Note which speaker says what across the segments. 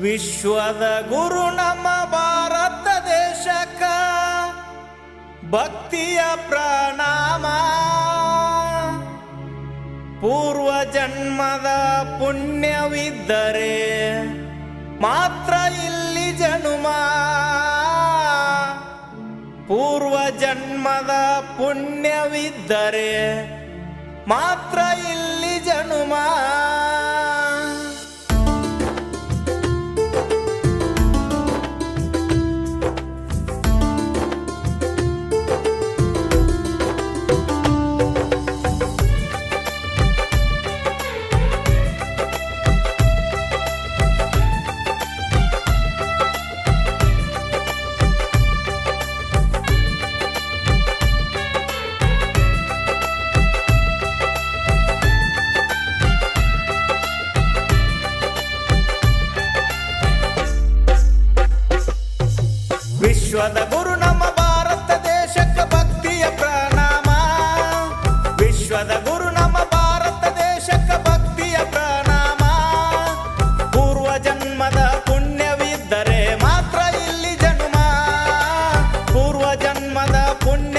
Speaker 1: ವಿಶ್ವದ ಗುರು ನಮ್ಮ ಭಾರತ ದೇಶಕ ಭಕ್ತಿಯ ಪ್ರಣಾಮ. ಪೂರ್ವ ಜನ್ಮದ ಪುಣ್ಯವಿದ್ದರೆ ಮಾತ್ರ ಇಲ್ಲಿ ಜನುಮ. ಪೂರ್ವ ಜನ್ಮದ ಪುಣ್ಯವಿದ್ದರೆ ಮಾತ್ರ ಇಲ್ಲಿ ಜನ್ಮದ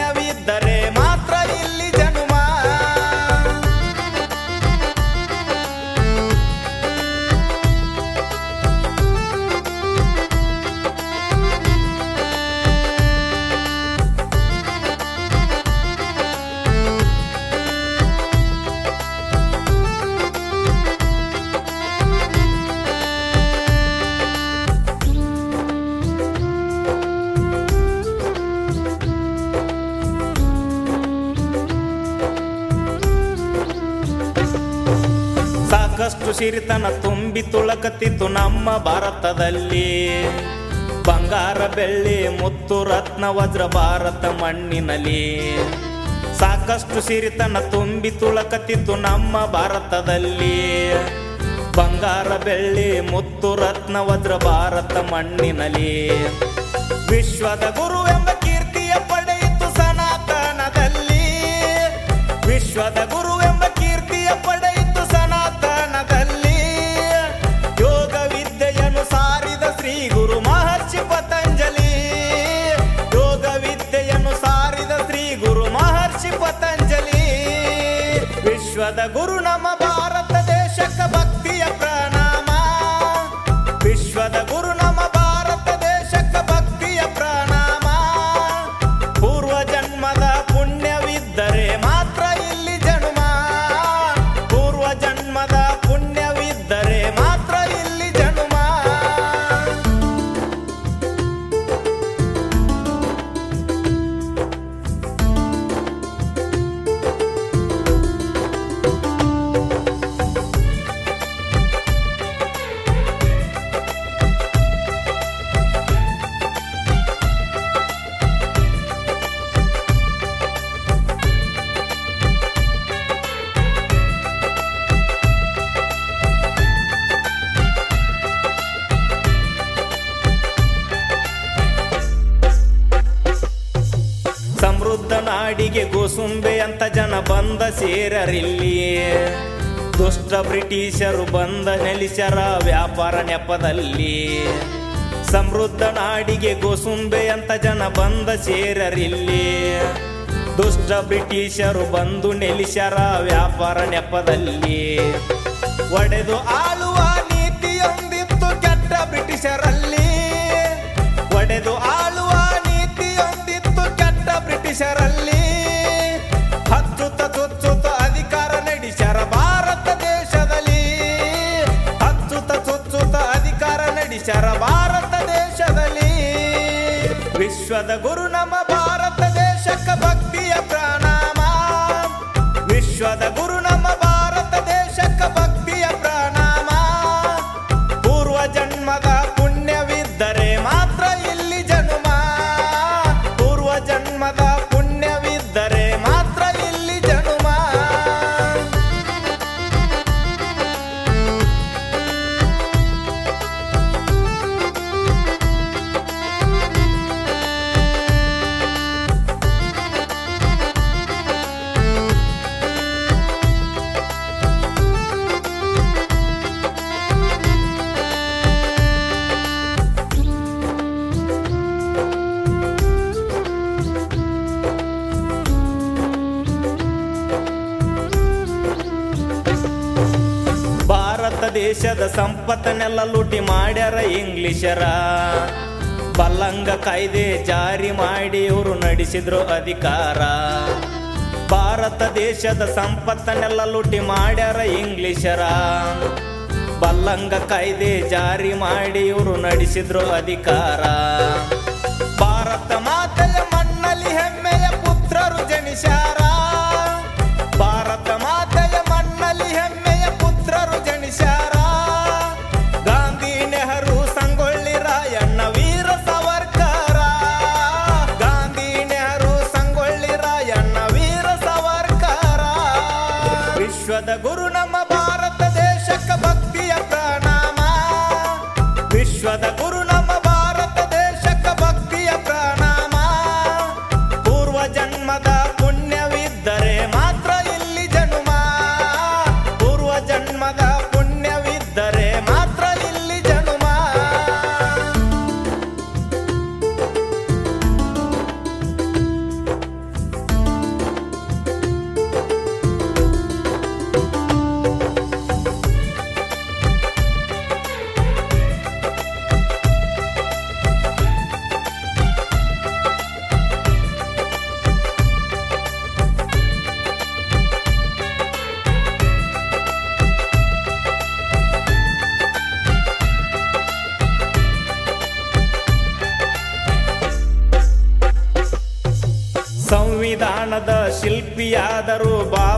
Speaker 1: ಸಿರಿತನ ತುಂಬಿ ತುಳಕತ್ತಿತ್ತು ನಮ್ಮ ಭಾರತದಲ್ಲಿ. ಬಂಗಾರ ಬೆಳ್ಳಿ, ಮುತ್ತು ರತ್ನ, ವಜ್ರ ಭಾರತ ಮಣ್ಣಿನಲ್ಲಿ. ಸಾಕಷ್ಟು ಸಿರಿತನ ತುಂಬಿ ತುಳಕತ್ತಿತ್ತು ನಮ್ಮ ಭಾರತದಲ್ಲಿ. ಬಂಗಾರ ಬೆಳ್ಳಿ, ಮುತ್ತು ರತ್ನ, ವಜ್ರ ಭಾರತ ಮಣ್ಣಿನಲ್ಲಿ. ವಿಶ್ವದ ಗುರು ಎಂಬ ಗೋಸುಂಬೆ ಅಂತ ಜನ ಬಂದ ಸೇರರಿಲ್ಲಿ ದುಷ್ಟ ಬ್ರಿಟಿಷರು ಬಂದ ನೆಲೆಸರ ವ್ಯಾಪಾರ ನೆಪದಲ್ಲಿ ಸಮೃದ್ಧ ನಾಡಿಗೆ ಗೋಸುಂಬೆ ಅಂತ ಜನ ಬಂದ ಸೇರರಿಲ್ಲಿ ದುಷ್ಟ ಬ್ರಿಟಿಷರು ಬಂದು ನೆಲೆಸರ ವ್ಯಾಪಾರ ನೆಪದಲ್ಲಿ ಒಡೆದು ಆಳುವ ವಿಶ್ವದ ಗುರು ನಮ್ಮ ಭಾರತ ದೇಶದ ಸಂಪತ್ತನ್ನೆಲ್ಲ ಲೂಟಿ ಮಾಡ್ಯಾರ ಇಂಗ್ಲಿಷರ. ಬಲ್ಲಂಗ ಕಾಯ್ದೆ ಜಾರಿ ಮಾಡಿ ಇವರು ನಡೆಸಿದ್ರು ಅಧಿಕಾರ. ಭಾರತ ದೇಶದ ಸಂಪತ್ತನ್ನೆಲ್ಲ ಲೂಟಿ ಮಾಡ್ಯಾರ ಇಂಗ್ಲಿಷರ. ಬಲ್ಲಂಗ ಕಾಯ್ದೆ ಜಾರಿ ಮಾಡಿ ಇವರು ನಡೆಸಿದ್ರು ಅಧಿಕಾರ.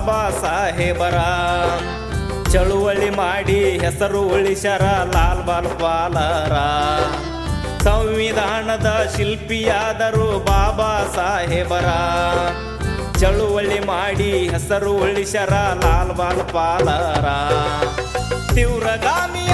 Speaker 1: ಬಾಬಾ ಸಾಹೇಬರ. ಚಳುವಳಿ ಮಾಡಿ ಹೆಸರು ಉಳಿಸರ ಲಾಲ್ ಬಾಲ್ ಪಾಲರ. ಸಂವಿಧಾನದ ಶಿಲ್ಪಿಯಾದರು ಬಾಬಾ ಸಾಹೇಬರ. ಚಳುವಳಿ ಮಾಡಿ ಹೆಸರು ಉಳಿಸರ ಲಾಲ್ ಬಾಲ್ ಪಾಲರ. ತೀವ್ರಗಾಮಿ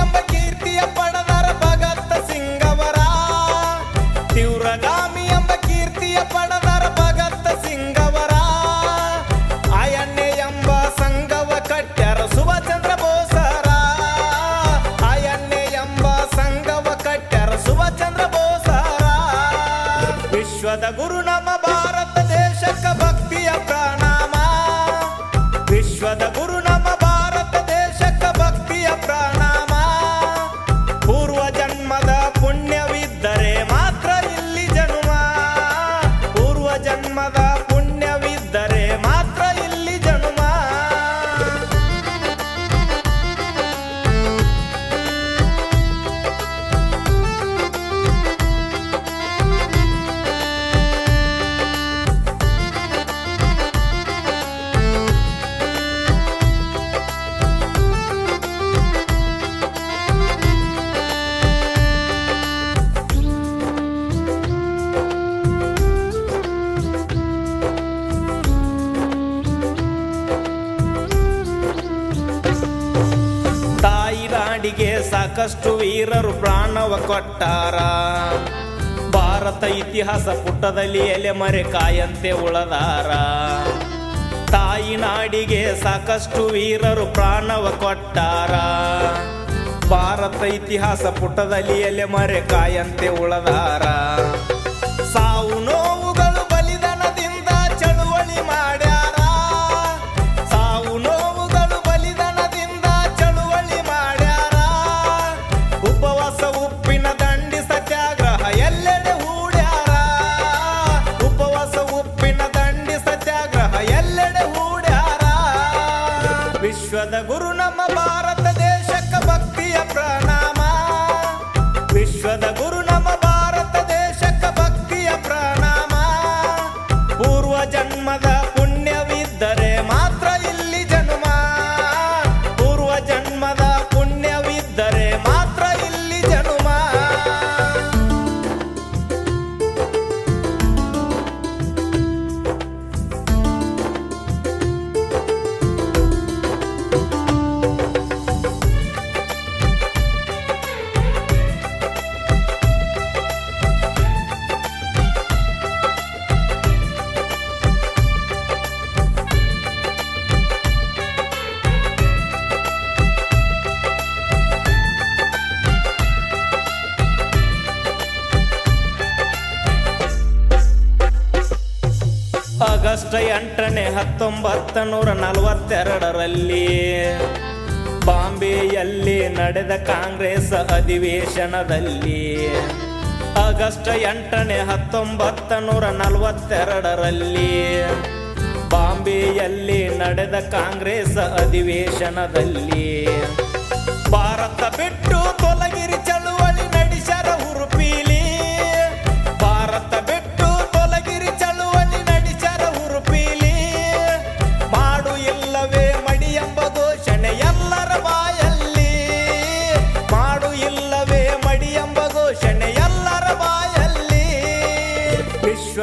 Speaker 1: ನಾಡಿಗೆ ಸಾಕಷ್ಟು ವೀರರು ಪ್ರಾಣವ ಕೊಟ್ಟಾರ. ಭಾರತ ಇತಿಹಾಸ ಪುಟದಲ್ಲಿ ಎಲೆಮರೆ ಕಾಯಂತೆ ಉಳದಾರ. ತಾಯಿ ನಾಡಿಗೆ ಸಾಕಷ್ಟು ವೀರರು ಪ್ರಾಣವ ಕೊಟ್ಟಾರ. ಭಾರತ ಇತಿಹಾಸ ಪುಟದಲ್ಲಿ ಎಲೆಮರೆ ಕಾಯಂತೆ ಉಳದಾರ. ಸಾವು ಎಂಟನೇ, ಹತ್ತೊಂಬತ್ತು, ನೂರ ನಲವತ್ತೆರಡರಲ್ಲಿ ಬಾಂಬೆಯಲ್ಲಿ ನಡೆದ ಕಾಂಗ್ರೆಸ್ ಅಧಿವೇಶನದಲ್ಲಿ ಆಗಸ್ಟ್ ಎಂಟನೇ, ಹತ್ತೊಂಬತ್ತು, ನೂರ ನಲವತ್ತೆರಡರಲ್ಲಿ ಬಾಂಬೆಯಲ್ಲಿ ನಡೆದ ಕಾಂಗ್ರೆಸ್ ಅಧಿವೇಶನದಲ್ಲಿ ಭಾರತ ಬಿಟ್ಟು ತೊಲಗಿ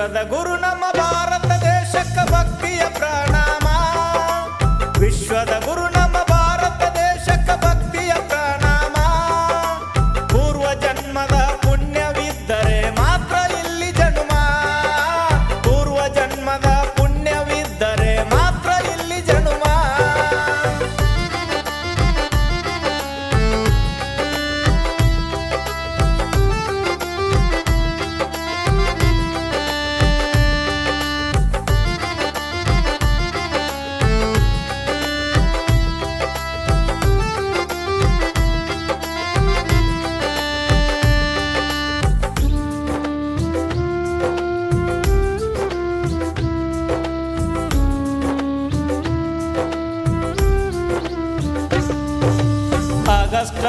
Speaker 1: ವಿಶ್ವದ ಗುರು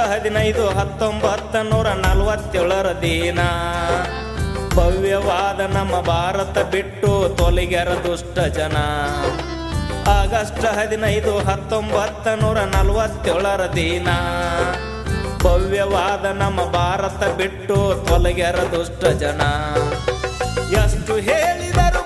Speaker 1: ಹದಿನೈದು, ಹತ್ತೊಂಬತ್ತ, ನೂರ ನಲವತ್ತೇಳರ ದಿನ. ಭವ್ಯವಾದ ನಮ್ಮ ಭಾರತ ಬಿಟ್ಟು ತೊಲಗ್ಯಾರ ದುಷ್ಟ ಜನ. ಆಗಸ್ಟ್ ಹದಿನೈದು, ಹತ್ತೊಂಬತ್ತ, ನೂರ ನಲವತ್ತೇಳರ ದಿನ. ಭವ್ಯವಾದ ನಮ್ಮ ಭಾರತ ಬಿಟ್ಟು ತೊಲಗ್ಯಾರ ದುಷ್ಟ ಜನ. ಎಷ್ಟು ಹೇಳಿದರು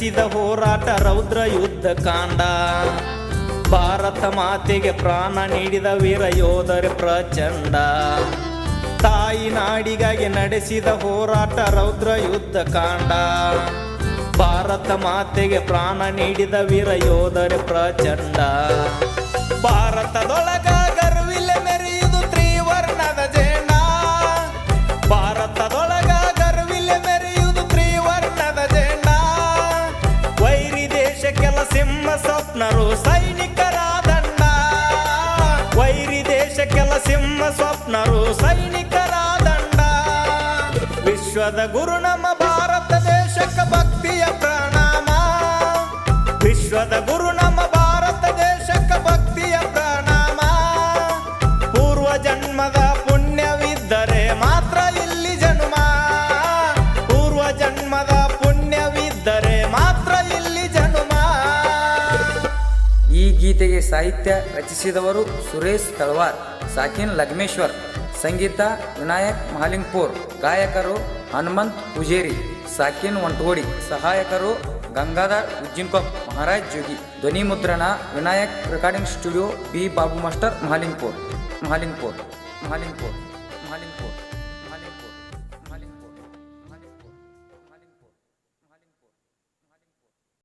Speaker 1: ನಡೆಸಿದ ಹೋರಾಟ ರೌದ್ರ ಯುದ್ಧ ಕಾಂಡ. ಭಾರತ ಮಾತೆಗೆ ಪ್ರಾಣ ನೀಡಿದ ವೀರ ಯೋಧರ ಪ್ರಚಂಡ. ತಾಯಿ ನಾಡಿಗಾಗಿ ನಡೆಸಿದ ಹೋರಾಟ ರೌದ್ರ ಯುದ್ಧ ಕಾಂಡ. ಭಾರತ ಮಾತೆಗೆ ಪ್ರಾಣ ನೀಡಿದ ವೀರ ಯೋಧರ ಪ್ರಚಂಡ. ಭಾರತದೊಳಗ ಸಿಂಹ ಸ್ವಪ್ನರು ಸೈನಿಕರ ದಂಡ ವಿಶ್ವದ ಗುರು ನಮ್ಮ ಭಾರತ ದೇಶಕ್ಕೆ ಭಕ್ತಿಯ ಪ್ರಣಾಮ ವಿಶ್ವದ ಗುರು
Speaker 2: ಈ ಗೀತೆಗೆ ಸಾಹಿತ್ಯ ರಚಿಸಿದವರು ಸುರೇಶ್ ತಳವಾರ್, ಸಾಕಿನ್ ಲಗ್ಮೇಶ್ವರ್ ಸಂಗೀತ ವಿನಾಯಕ್ ಮಹಾಲಿಂಗ್ಪುರ್, ಗಾಯಕರು ಹನುಮಂತ್ ಪೂಜೇರಿ, ಸಾಕಿನ್ ಒಂಟೋಡಿ ಸಹಾಯಕರು ಗಂಗಾಧರ್ ಉಜ್ಜಿನ್ಕೊಪ್ ಮಹಾರಾಜ್ ಜೋಗಿ, ಧ್ವನಿ ಮುದ್ರಣ, Vinayak recording studio, B Babu master Mahalingpur Mahalingpur Mahalingpur Mahalingpur.